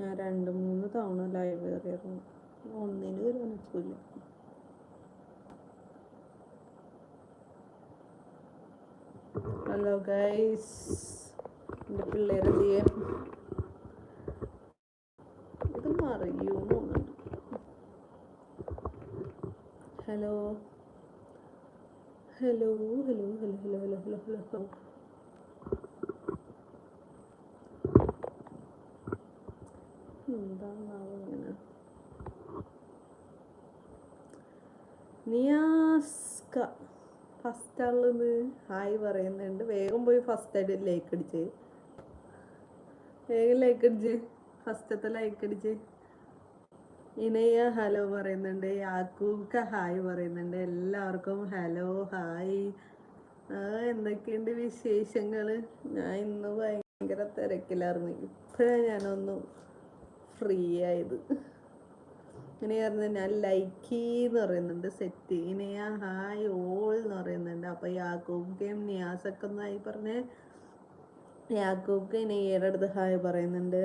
ഞാൻ രണ്ട് മൂന്ന് തവണ ലൈവ് കയറിയിരുന്നു. ഒന്നിനും ഒരു മനസ്സില്ല ഹലോ ഗൈസ് എന്റെ പിള്ളേരെ ചെയ്യാൻ ഇത് മറിയൂ hello hello hello hello hello hello hello hello hello നിയാസ്ക first ആളിന്ന് ഹായ് പറയുന്നുണ്ട്. വേഗം പോയി ഫസ്റ്റ് ആയിട്ട് ലൈക്ക് അടിച്ച്. വേഗം ലൈക്ക് അടിച്ച്. ഫസ്റ്റത്തെ ലൈക്ക് അടിച്ച്. ഇനയ ഹലോ പറയുന്നുണ്ട്. യാക്കൂക്ക ഹായ് പറയുന്നുണ്ട്. എല്ലാവർക്കും ഹലോ ഹായ്. എന്തൊക്കെയുണ്ട് വിശേഷങ്ങൾ ഞാൻ ഇന്ന് ഭയങ്കര തിരക്കിലായിരുന്നു. ഇപ്പോഴാണ് ഞാനൊന്ന് ഫ്രീ ആയത് ഇങ്ങനെ പറഞ്ഞ ഞാൻ ലൈക്ക് എന്ന് പറയുന്നുണ്ട് സെറ്റ്. ഇനിയാ ഹായ് ഓൾ എന്ന് പറയുന്നുണ്ട്. അപ്പൊ യാക്കൂബ്ക്കയും നിയാസൊക്കെ ഒന്നായി പറഞ്ഞ് യാക്കൂബ്ക്ക് ഇനയുടെ അടുത്ത് ഹായ് പറയുന്നുണ്ട്.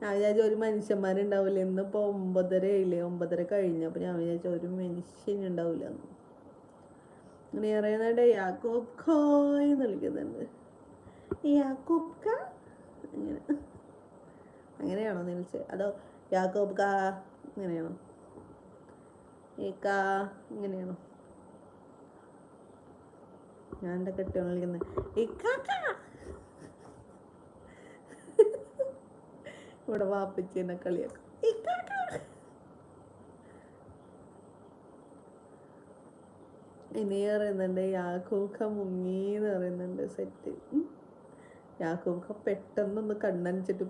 ഞാൻ വിചാരിച്ച ഒരു മനുഷ്യന്മാരുണ്ടാവില്ല? ഇന്നിപ്പോ ഒമ്പതര ഇല്ലേ ഒമ്പതര കഴിഞ്ഞു. അപ്പൊ ഞാൻ വിചാരിച്ച ഒരു മനുഷ്യൻ ഉണ്ടാവില്ല ഇങ്ങനെ പറയുന്നുണ്ട് യാക്കോബ് ഖോയ് എന്ന് വിളിക്കുന്നുണ്ട്. യാക്കോബ് ക അങ്ങനെ അങ്ങനെയാണോ നിൽച്ച് അതോ യാക്കോബ് കാ ഇങ്ങനെയാണോ? കാ ഇങ്ങനെയാണോ? ഞാൻ എന്താ കെട്ടിയാണ് വിളിക്കുന്നത് കാ ഇവിടെ വാപ്പിച്ച് എന്നെ കളിയാക്കും. ഇനി പറയുന്നുണ്ട് യാക്കൂക്ക മുങ്ങി എന്ന് പറയുന്നുണ്ട് സെറ്റ്. യാക്കൂക്ക പെട്ടെന്നൊന്ന് കണ്ണടിച്ചിട്ട്